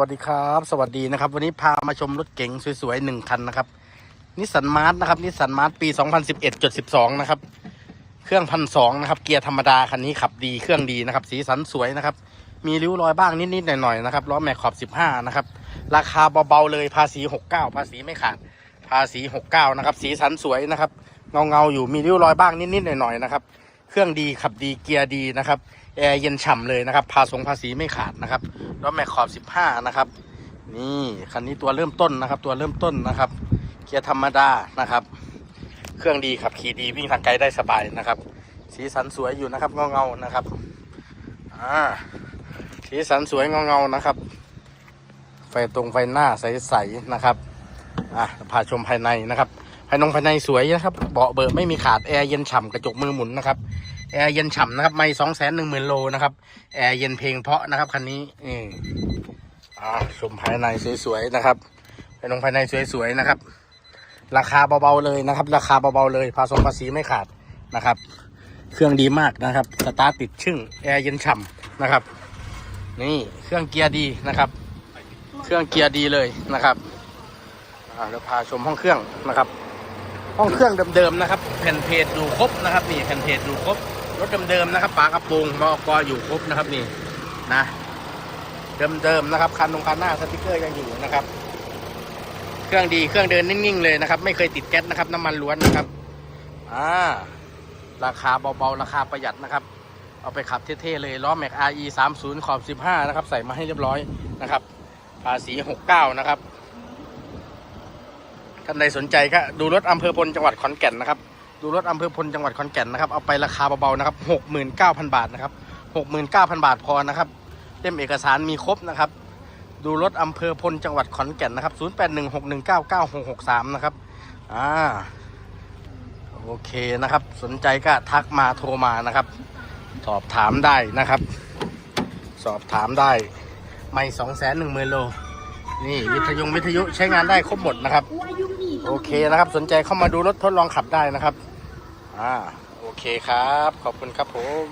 วัสดีครับ สวัสดีนะครับ วันนี้พามาชมรถเก๋งสวยๆหนึ่งคันนะครับนิสสันมาร์ทนะครับนิสสันมาร์ทปี 2011.12 นะครับ เครื่องพันสองนะครับ เกียร์ธรรมดาคันนี้ขับดีเครื่องดีนะครับ สีสันสวยนะครับ มีริ้วรอยบ้างนิดๆหน่อยๆนะครับล้อแม็กขอบ 15 นะครับ ราคาเบาๆเลยภาษี 69 ภาษีไม่ขาดภาษี 69 นะครับ สีสันสวยนะครับ เงาๆอยู่มีริ้วรอยบ้างนิดๆหน่อยๆนะครับ เครื่องดีขับดีเกียร์ดีนะครับ แอร์เย็นฉ่ำเลยนะครับภาษงภาษีไม่ขาดนะครับล้อแม็กขอบ 15 นะครับ นี่คันนี้ตัวเริ่มต้นนะครับ ตัวเริ่มต้นนะครับ เกียร์ธรรมดานะครับ เครื่องดีขับขี่ดีวิ่งทางไกลได้สบายนะครับ สีสันสวยอยู่นะครับเงาๆนะครับอ่าสีสันสวยเงาๆนะครับ ไฟตรงไฟหน้าใสๆนะครับอะพาชมภายในนะครับภายนงภายในสวยนะครับ เบาะเบอร์ไม่มีขาดแอร์เย็นฉ่ำกระจกมือหมุนนะครับ แอร์เย็นฉ่ำนะครับ ไม่สองแสนหนึ่งหมื่นโลนะครับ แอร์เย็นเพลงเพาะนะครับคันนี้นี่อ่าชมภายในสวยๆนะครับภายนงภายในสวยๆนะครับ ราคาเบาๆเลยนะครับ ราคาเบาๆเลยภาษงภาษีไม่ขาดนะครับ เครื่องดีมากนะครับสตาร์ติดชึ่งแอร์เย็นฉ่ำนะครับ นี่เครื่องเกียร์ดีนะครับ เครื่องเกียร์ดีเลยนะครับอ่าเดี๋ยวพาชมห้องเครื่องนะครับ ห้องเครื่องเดิมๆนะครับ แผ่นเพจดูครบนะครับนี่แผ่นเพจดูครบ ถเดิมๆนะครับฝากระโปรงมอกออยู่ครบนะครับนี่นะ เดิมๆนะครับคันตรงคันหน้าสติกเกอร์ยังอยู่นะครับ เครื่องดีเครื่องเดินนิ่งๆเลยนะครับ ไม่เคยติดแก๊สนะครับ น้ำมันล้วนนะครับอ่าราคาเบาๆราคาประหยัดนะครับ เอาไปขับเท่ๆเลยล้อแม็ก RE 30ขอบ 15 นะครับ ใส่มาให้เรียบร้อยนะครับภาษี 69 นะครับท่านใดสนใจก็ดูรถอำเภอพลจังหวัดขอนแก่นนะครับ ดูรถอำเภอพลจังหวัดขอนแก่นนะครับ เอาไปราคาเบาๆนะครับ69,000 บาทนะครับ69,000 บาทพอนะครับเล่มเอกสารมีครบนะครับ ดูรถอำเภอพลจังหวัดขอนแก่นนะครับ0816199663นะครับอ่าโอเคนะครับ สนใจก็ทักมาโทรมานะครับ สอบถามได้นะครับ สอบถามได้ ไม่สองแสนหนึ่งหมื่นโล นี่วิทยุวิทยุใช้งานได้ครบหมดนะครับ โอเคนะครับ สนใจเข้ามาดูรถทดลองขับได้นะครับ อ่าโอเคครับ ขอบคุณครับผม